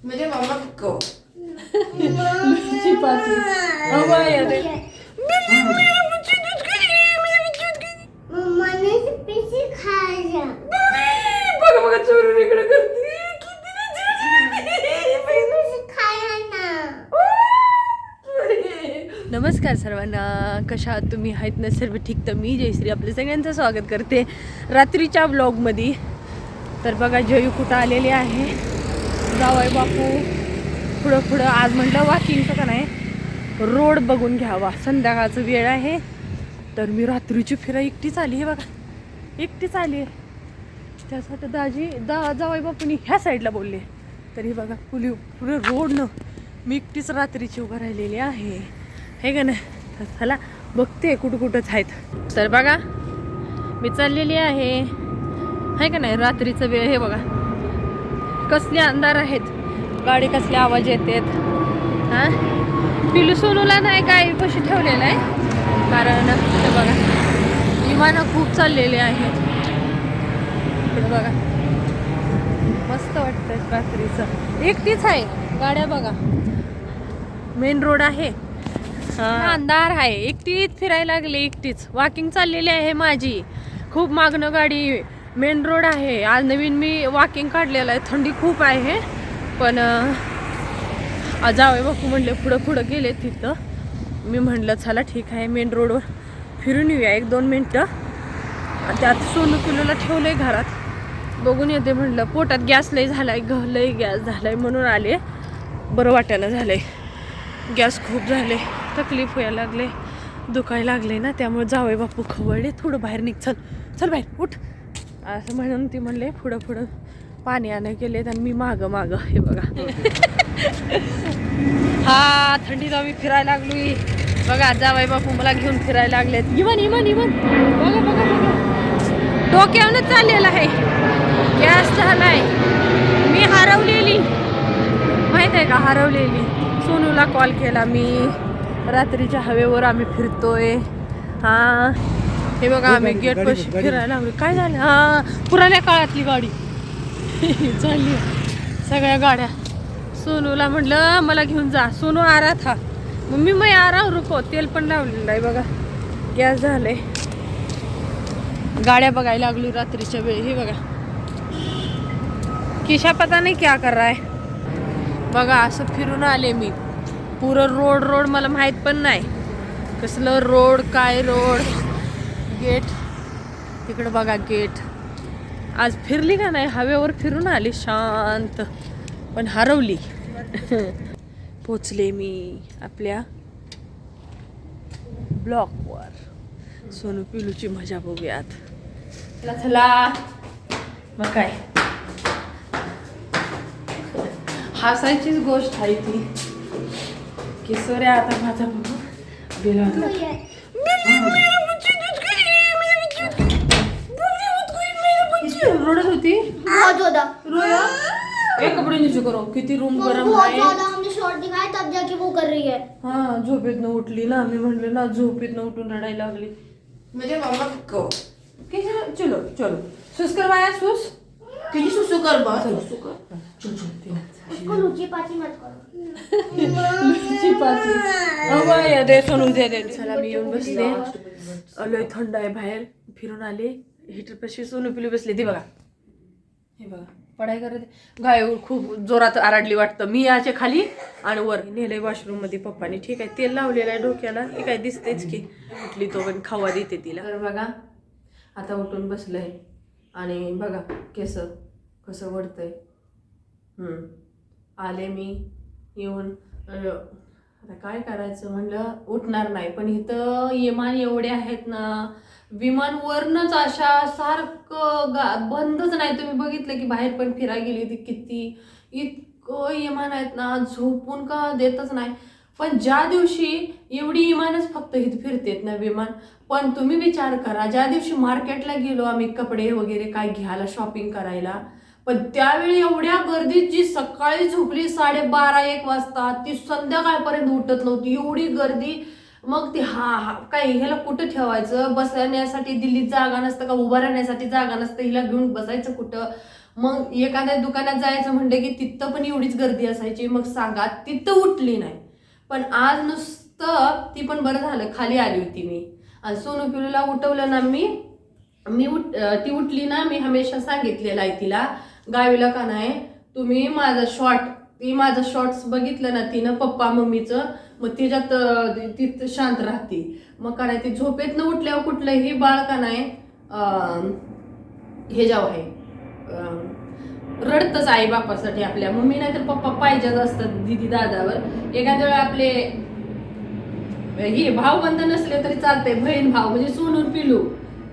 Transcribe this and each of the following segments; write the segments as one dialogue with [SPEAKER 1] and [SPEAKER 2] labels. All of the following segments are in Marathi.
[SPEAKER 1] मेरे मामा को
[SPEAKER 2] बघा बघा चोरून इकडे करते
[SPEAKER 3] पिशी खायला ना
[SPEAKER 2] नमस्कार सर्वांना कशा आहात तुम्ही आहेत ना सर्व ठीक तर मी जयश्री आपल्या सगळ्यांचं स्वागत करते रात्रीच्या ब्लॉगमध्ये तर बघा जयू कुठं आलेले आहे जावय बापू. पुढं पुढं आज म्हटलं वाकिंगचं का नाही रोड बघून घ्यावा. संध्याकाळचं वेळ आहे. तर मी रात्रीची फिरा एकटीच आली आहे बघा. एकटीच आली आहे. त्यासाठी दाजी दा जावई बापूनी ह्या साईडला बोलले. तरी बघा पुली पुढे रोडनं मी एकटीच रात्रीची उभं राहिलेली आहे. हे का नाही? तर चला बघते कुठं कुठंच आहेत. तर बघा मी चाललेली आहे. आहे का नाही? रात्रीचं वेळ हे बघा. कसले अंधार आहेत? गाडी कसले आवाज येतात? हां? पिलू सोनूला नाही काय पशी ठेवलेलं आहे? कारण बघा विमानं खूप चाललेले आहेत. इकडे बघा. मस्त वाटतंय रात्रीचं. एकटीच आहे. गाड्या बघा. मेन रोड आहे. अंधार आहे. एकटीच फिरायला लागले एकटीच. वॉकिंग चाललेली आहे माझी. खूप मागणं गाडी मेन रोड आहे. आज नवीन मी वॉकिंग काढलेलं आहे. थंडी खूप आहे. पण जावे बापू म्हणले पुढं पुढं गेले तिथं. मी म्हणलं चला ठीक आहे मेन रोडवर फिरून येऊया एक दोन मिनटं. त्यात सोनू पिलूला ठेवलंय घरात. बघून येते म्हणलं पोटात गॅस लय झालाय घ लई गॅस झालाय म्हणून आले. बरं वाटायला झालंय. गॅस खूप झाले तकलीफ व्हायला लागले दुखायला लागले ना त्यामुळे जावे बापू खवळले थोडं बाहेर निघ चल. चल बाहेर उठ. असं म्हणून ती म्हणले पुढं पुढं पाणी आणं केले आणि मी मागं मागं. हे बघा. हा थंडीत आम्ही फिरायला लागलोय. बघा जावाई बापू मला घेऊन फिरायला लागलेत. Even even even. बघा बघा बघा. डोक्यावरच चाललेलं आहे. गॅस झालाय. मी हरवलेली. माहीत आहे का? हरवलेली. सोनूला कॉल केला मी. रात्रीच्या हवेवर आम्ही फिरतोय. हा. हे बघा आम्ही गेट पशी फिरायला लागलो काय झालं? हा पुराण्या काळातली गाडी. चालली. सगळ्या गाड्या. सोनूला म्हटलं मला घेऊन जा. सोनू आरा था मग मी मग आरा रुको तेल पण लावलेलं आहे बघा. गॅस झालंय. गाड्या बघायला लागली रात्रीच्या वेळी. हे बघा. किशा पता नाही क्या कर रहा है. बघा असं फिरून आले मी. पुरं रोड रोड मला माहीत पण नाही. कसलं रोड काय रोड? गेट. तिकडं बघा गेट. आज फिरली का नाही? हवेवर फिरून आली शांत पण हरवली. पोचले मी आपल्या ब्लॉकवर. सोनू पिलूची मजा बघूयात. चला. चला मग काय? हसायचीच गोष्ट आहे ती. किशोरे आता माझा बघू. बिल रोडत होती?
[SPEAKER 3] बहुत ज़्यादा.
[SPEAKER 2] रोया? एक कपडे नीचे करो. किती रूम गरम
[SPEAKER 3] बहुत
[SPEAKER 2] आहे.
[SPEAKER 3] ज़्यादा हमने शॉर्ट दिखाया तब जाके वो कर रही है
[SPEAKER 2] हा झोपेतनं उठली ना. मी म्हणले ना झोपेतनं उठून रडायला लागली.
[SPEAKER 1] मेरे मामा को
[SPEAKER 2] कैसे चलो चलो. सुस करवाया सुस.
[SPEAKER 1] किती सुसु कर बा. सुसु कर चल. चल
[SPEAKER 3] उसको लुची पाची मत करो.
[SPEAKER 2] चिपाची हवा या दे सोनू दे दे चला मी येऊन बसले. लय थंड आहे बाहेर. फिरून आले. हिटर पशी सोनू पिली बसले ती बघा. हे बघा पढाई करत गाय खूप जोरात आराडली वाटतं. मी याच्या खाली आणि वर. नेलंय वॉशरूममध्ये पप्पाने. ठीक आहे तेल लावलेलं आहे डोक्याला. हे काय दिसतेच की. उठली तो पण खावा देते तिला. तर बघा आता उठून बसलंय. आणि बघा केस कसं वडतंय. आले मी येऊन. आता काय करायचं म्हणलं उठणार नाही. पण इथं येमान एवढे आहेत ना विमान वरनच अशा सारखं गा बंदच नाही. तुम्ही बघितलं की बाहेर पण फिरायला गेली होती किती? इतकं विमान आहेत ना झोपून का देतच नाही. पण ज्या दिवशी एवढी विमानच फक्त इथं फिरतेत ना विमान पण तुम्ही विचार करा ज्या दिवशी मार्केटला गेलो आम्ही कपडे वगैरे काय घ्यायला शॉपिंग करायला पण त्यावेळी एवढ्या गर्दीत जी सकाळी झोपली साडेबारा एक वाजता ती संध्याकाळपर्यंत उठत नव्हती. एवढी गर्दी मग ती हा हा काय ह्याला कुठं ठेवायचं? बसण्यासाठी दिल्लीत जागा नसतं का? उभं राहण्यासाठी जागा नसतं हिला घेऊन बसायचं कुठं? मग एखाद्या दुकानात जायचं म्हणलं की तिथं पण एवढीच गर्दी असायची. मग सांगा तिथं उठली नाही. पण आज नुसतं ती पण बरं झालं खाली आली होती मी. आणि सोनू पिलूला उठवलं ना मी. मी उठ ती उठली ना मी हमेशा सांगितलेलं आहे तिला गावीला का नाही? तुम्ही माझा शॉर्ट ती माझं शॉर्ट्स बघितलं ना तिनं पप्पा मम्मीचं मग तिच्यात ती शांत राहते. मग काय ती झोपेत न उठल्यावर कुठलंही बाळ का नाही अं, हे जाव आहे. अं, रडतच आई बापासाठी आपल्या. मम्मी नाही तर पप्पा पाहिजेच असतात दिदी दादावर. एखाद्या वेळा आपले हे भाव बंद नसले तरी चालतंय बहीण भाव म्हणजे सोनून पिलू.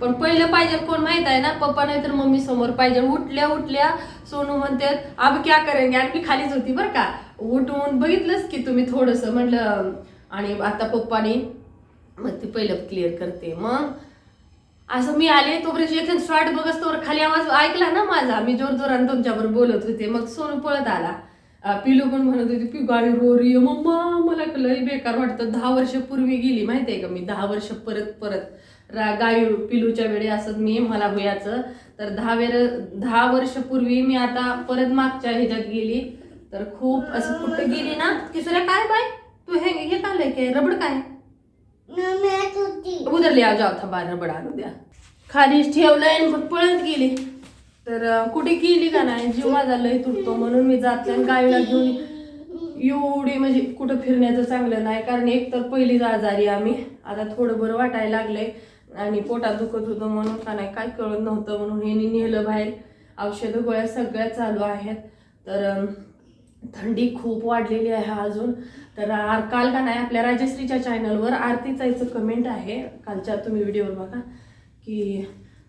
[SPEAKER 2] पण पहिलं पाहिजे कोण माहीत आहे ना? पप्पा नाही तर मम्मी समोर पाहिजे. उठल्या उठल्या सोनू म्हणते अब क्या करेंगे? आणि मी खालीच होती बरं का. उठवून बघितलंच की तुम्ही थोडंसं? म्हटलं आणि आता पप्पानी मग ती पहिलं क्लिअर करते. मग असं मी आले तोपर्यंत एक शॉर्ट बघत तोवर खाली आवाज ऐकला ना माझा. मी जोर तुमच्यावर बोलत होते. मग सोनू पळत आला. पिलू पण म्हणत होती पी गाडी रोरी मम्मा. मला लय बेकार वाटतं. दहा वर्ष पूर्वी गेली आहे का मी? दहा वर्ष परत परत. रा गाई पिलूच्या वेळी असंच मी मला भुयाचं तर दहा वेळ दहा वर्ष पूर्वी मी आता परत मागच्या ह्याच्यात गेली. तर खूप असं कुठं गेली ना की किसऱ्या काय बाय तू हे हे काय काय रबड काय?
[SPEAKER 3] मॅच होती
[SPEAKER 2] उदरली बा जाऊ थांबा रबड आणू द्या. खालीच ठेवलंय आणि मग पळत गेली. तर कुठे गेली का नाही? जीव माझा लय तुटतो म्हणून मी जाते आणि गावीला घेऊन एवढी म्हणजे कुठं फिरण्याचं चांगलं नाही. कारण एक तर पहिलीच आजारी आम्ही. आता थोडं बरं वाटायला लागलंय. आणि पोटात दुखत होतं म्हणून का नाही काय कळत नव्हतं म्हणून हे नेलं बाहेर. औषधं गोळ्या सगळ्या चालू आहेत. तर थंडी खूप वाढलेली आहे अजून. तर आर काल का नाही आपल्या राजश्रीच्या चॅनलवर आरतीचा याचं कमेंट आहे. कालच्या तुम्ही व्हिडिओवर बघा. की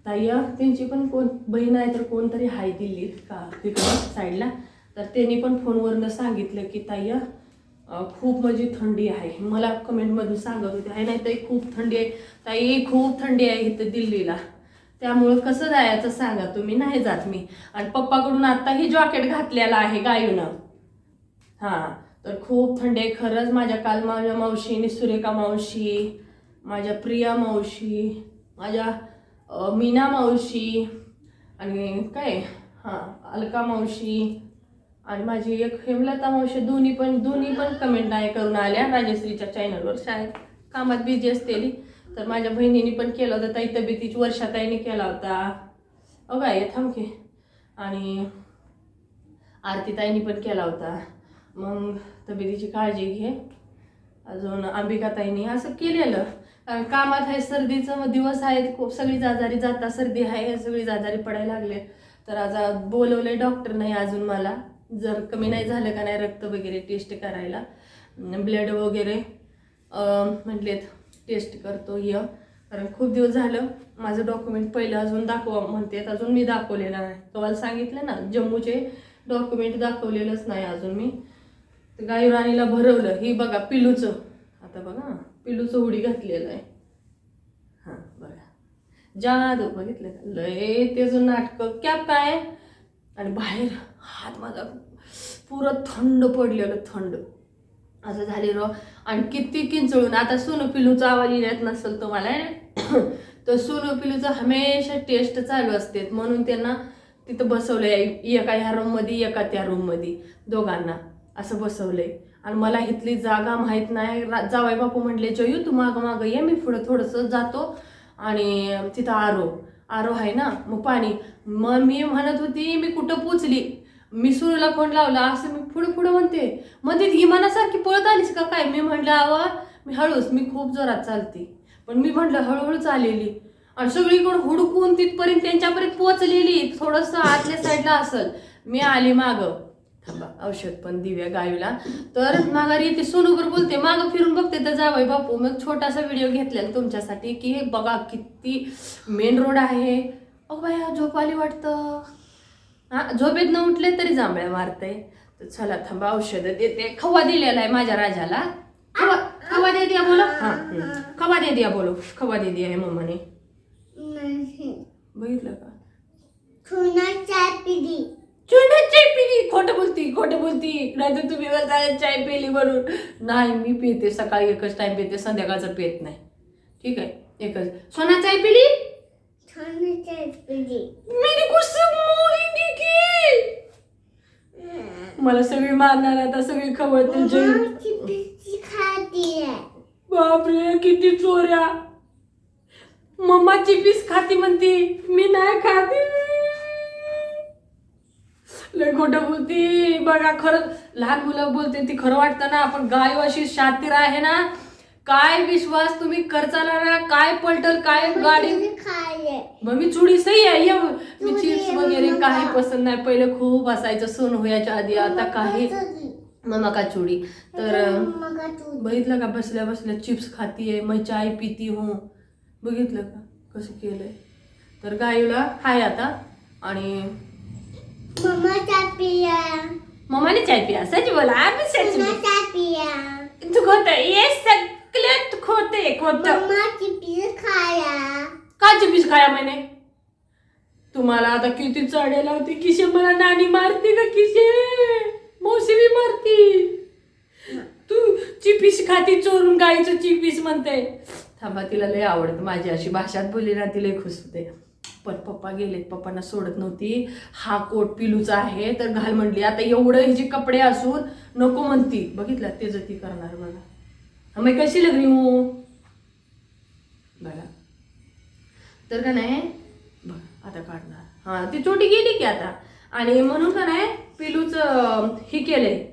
[SPEAKER 2] ताई त्यांची पण कोण बहीण आहे तर कोणतरी हाय दिल्लीत का तिकडं साईडला तर त्यांनी पण फोनवरनं सांगितलं की ताई खूप म्हणजे थंडी आहे. मला कमेंटमधून सांगत होते आहे नाही ताई खूप थंडी आहे. ताई खूप थंडी आहे इथं दिल्लीला. त्यामुळं कसं जायचं सांगा तुम्ही नाही जात मी. आणि पप्पाकडून आत्ताही जॉकेट घातलेला आहे गायूनं. हां तर खूप थंडे. खरंच माझ्या काल माझ्या मावशीने सुरेखा मावशी माझ्या प्रिया मावशी माझ्या मीना मावशी आणि काय? हां अलका मावशी आणि माझी एक हेमलता मावशी. दोन्ही पण दोन्ही पण कमेंट नाही करून आल्या राजश्रीच्या चॅनलवर शाळेत कामात बिझी असतेली तर माझ्या बहिणीने पण केलं होतं. ताई तब्येतीची वर्षाताईने केला होता. अगं थांबके आणि आरतीताईनी पण केला होता. मग तब्येतीची काळजी घे. अजून अंबिकाताईंनी असं केलेलं. कारण कामात आहे सर्दीचं मग दिवस आहेत खूप सगळीच आजारी जाता सर्दी आहे सगळीच आजारी पडायला लागले. तर आज बोलवले डॉक्टर नाही अजून मला. जर कमी नाही झालं का नाही रक्त वगैरे टेस्ट करायला. ब्लड वगैरे म्हटलेत टेस्ट करतो य. कारण खूप दिवस झालं माझं डॉक्युमेंट पहिलं अजून दाखवा म्हणतेत अजून मी दाखवलेलं नाही. तुम्हाला सांगितलं ना जम्मूचे डॉक्युमेंट दाखवलेलंच नाही अजून मी. तर गाई राणीला भरवलं. ही बघा पिलूचं. आता बघा पिलूचं उडी घातलेलं आहे. हां बघा. जादू बघितलं का? लय त्याचं नाटकं कॅप काय? आणि बाहेर हात माझा पुरं थंड पडलेलं थंड. असं झालेलं आणि किती किंचळून. आता सोनू पिलूचा आवाज येत नसेल तुम्हाला तर सोनू पिलूचं हमेशा टेस्ट चालू असते. म्हणून त्यांना तिथं बसवलं एका ह्या रूममध्ये एका त्या रूममध्ये दोघांना. असं बसवलंय. आणि मला इथली जागा माहीत नाही. रा- जावई बापू म्हटले जयू तू मागं मागं ये मी पुढं थोडंसं जातो. आणि तिथं आरो. आरो आहे ना मग पाणी मग मी म्हणत होती मी कुठं पोचली? मी सुरूला फोन लावला असं मी पुढं पुढं म्हणते. मग ती इमानासारखी पळत आलीस का काय? मी म्हणलं आवा मी हळूच मी खूप जोरात चालते. पण मी म्हटलं हळूहळू चाललेली आणि सगळीकडून हुडकून तिथपर्यंत त्यांच्यापर्यंत पोचलेली. थोडंसं आतल्या साईडला असल. मी आली मागं. थांबा औषध पण दिव्या गायूला. तर माघारी येते सोनूबर बोलते मागं फिरून बघते तर जावय बापू. मग छोटासा व्हिडिओ घेतलेला तुमच्यासाठी की हे बघा किती मेन रोड आहे. अगं बाया झोप आली वाटतं. हा झोपेत न उठले तरी जांभळ्या मारते तर चला थांबा औषध देते. खवा दिलेला आहे माझ्या राजाला. खवा खवा दे दिया बोलो. हा. खवा दे दिया बोलो. खवा दे दिया आहे मम्माने.
[SPEAKER 3] नाही.
[SPEAKER 2] बघितलं का?
[SPEAKER 3] थुना चाय पिली
[SPEAKER 2] चुना चाय पिली खोटं बोलती खोटं बोलती. नाही तर तुम्ही म्हणता चाय पिली म्हणून. नाही मी पिते. सकाळी एकच टाइम पिते संध्याकाळचं पित नाही. ठीक आहे? एकच. सोना चाय पिली
[SPEAKER 3] चाय
[SPEAKER 2] मेरी की मला सगळी मारणार आता सगळी
[SPEAKER 3] मम्मा खाती आहे.
[SPEAKER 2] बापरे किती चोऱ्या. मम्माची पीस खाती म्हणती. मी नाही खाती. लय खोटं बोलती. बघा खरं लहान मुलं बोलते ती खरं वाटतं ना आपण गाय अशी शातीर आहे ना काय विश्वास तुम्ही करचाला ना काय पलटल काय गाडी
[SPEAKER 3] खायले
[SPEAKER 2] मग मी चुडी सही आहे ये. मी चिप्स वगैरे
[SPEAKER 3] मम्मा.
[SPEAKER 2] काही पसंत नाही. पहिले खूप असायचं सण होयाच्या आधी आता काही मग का चुडी? तर बघितलं का बसल्या बसल्या चिप्स खातीये मग चाय पिती हो. बघितलं का कसं केलंय? तर गायूला हाय आता आणि
[SPEAKER 3] मम्मा चापिया
[SPEAKER 2] मम्माने चाय पिया सच बोला आम्ही सच
[SPEAKER 3] मम्मा चापिया
[SPEAKER 2] तू खोट ये सगळ्यात खोटे खोट
[SPEAKER 3] मम्मा चिप्स खाया
[SPEAKER 2] का चिप्स खाया मैंने तुम्हाला आता किती चढेल होती किशे मला नानी मारती का किशे मौसी बी मारती. तू चिपीस खाती चोरून गाईचं चिपीस म्हणते. थांबा तिला लय आवडतं माझी अशी भाषात बोलली ना ती लय खुश होते. पण पप्पा गेलेत. पप्पांना सोडत नव्हती. हा कोट पिलूचा आहे तर घाल म्हणली. आता एवढं हिचे कपडे असून नको म्हणती. बघितलं तेच ती करणार बघा मग कशी लग्नी हो? बघा. तर का नाही? बघ आता काढणार. हा ती चोटी गेली की आता? आणि म्हणून का नाही पिलूचं हे केलंय.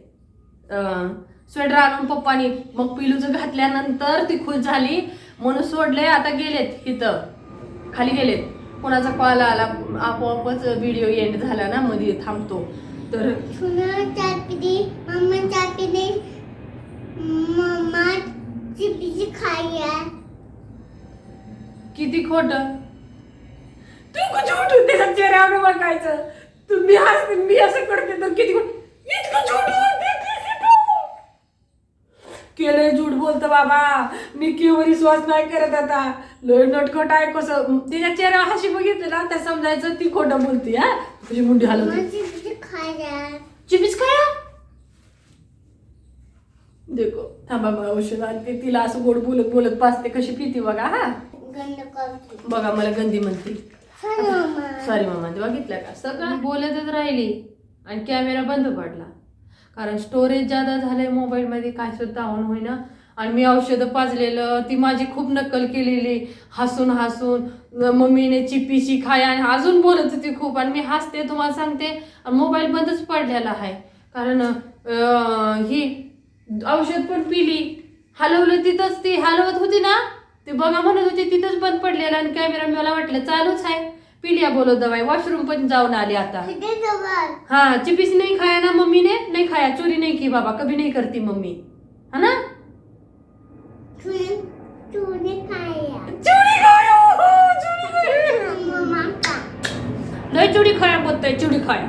[SPEAKER 2] स्वेटर आणून पप्पानी मग पिलूचं घातल्यानंतर ती खुश झाली. म्हणून सोडले आता गेलेत इथं. खाली गेलेत. कोणाचा कॉल आला आपोआपच व्हिडिओ एंड झाला ना मध्ये थांबतो. तर किती खोट? तू कुठे उठून त्याच्या चेहऱ्यावर बघायचं तुम्ही मी असं करते तर किती खोट? इतकं तू? केलंय झूठ बोलतो बाबा. मी केवर विश्वास नाही करत आता. लय नटखट आहे कसं. तिच्या चेहऱ्यावर हशी बघितलं ना त्या समजायचं ती खोटं बोलती हा. तुझी मुंडी हलवते.
[SPEAKER 3] चिप्स खाया
[SPEAKER 2] देखो थांबा बघा औषध आणते. तिला असं गोड बोलत बोलत पाचते. कशी पिती बघा हा. बघा मला गंदी म्हणते.
[SPEAKER 3] सॉरी
[SPEAKER 2] मामा ते बघितलं का? सगळं? बोलतच राहिली आणि कॅमेरा बंद पडला. कारण स्टोरेज जादा झालंय मोबाईलमध्ये काय सुद्धा ऑन होईना. आणि मी औषधं पाजलेलं ती माझी खूप नक्कल केलेली. हसून हसून मम्मीने चिपीशी खाय आणि अजून बोलत होती खूप. आणि मी हसते तुम्हाला सांगते आणि मोबाईल बंदच पडलेला आहे. कारण ही औषध पण पिली. हलवलं तिथंच ती हलवत होती ना? ते बघा म्हणत होती तिथंच बंद पडलेलं. आणि कॅमेरा मला वाटलं चालूच आहे. पिलिया बोलत दवाई वॉशरूम पण जाऊन आली आता. हाँ चिपीस नहीं खाया ना मम्मी ने नहीं खाया चोरी नहीं की बाबा कभी नहीं करती मम्मी. है ना?
[SPEAKER 3] खाया.
[SPEAKER 2] चोरी खाया नहीं चूड़ी खाया. बोलते चूड़ी खाया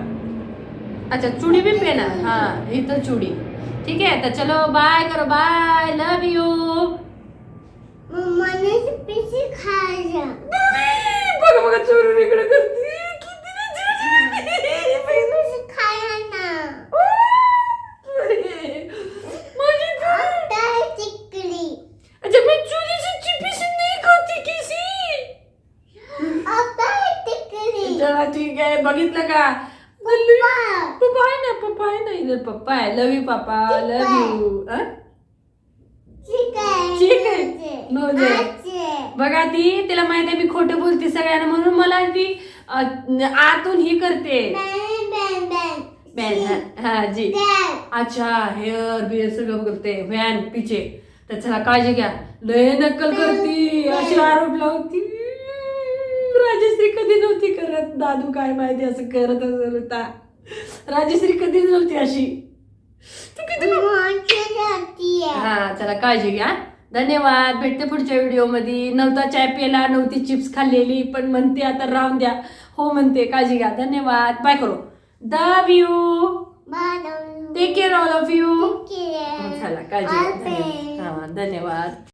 [SPEAKER 2] अच्छा चूड़ी भी पहना हाँ ये तो चूड़ी ठीक है तो चलो बाय करो बाय लव यू बघा बघा चोरी इकडे करते ठीक आहे. बघितलं का?
[SPEAKER 3] पप्पा.
[SPEAKER 2] पप्पा आहे ना पप्पा आहे ना इधर पप्पा आहे love you papa. Love you
[SPEAKER 3] ठीक
[SPEAKER 2] ठीक आहे. बघा ती तिला माहिती आहे मी खोटं बोलते सगळ्यांना म्हणून मला ती आतून ही करते. हा- जी. अच्छा हेअर बिअर सगळं करते व्हॅन पिचे तर चला काळजी घ्या. लय नक्कल करती. अशी आरोप लावती. राजश्री कधी नव्हती करत. दादू काय माहिती असं करत होता राजश्री कधीच नव्हती अशी.
[SPEAKER 3] है
[SPEAKER 2] हा चला काळजी घ्या. धन्यवाद. भेटते पुढच्या व्हिडिओमध्ये. नव्हता चाय प्यायला नव्हती चिप्स खाल्लेली पण म्हणते आता राहून द्या. हो म्हणते. काळजी घ्या. धन्यवाद. बाय करो. दव you
[SPEAKER 3] bye
[SPEAKER 2] take care all of you चला. काळजी घ्या. हा धन्यवाद.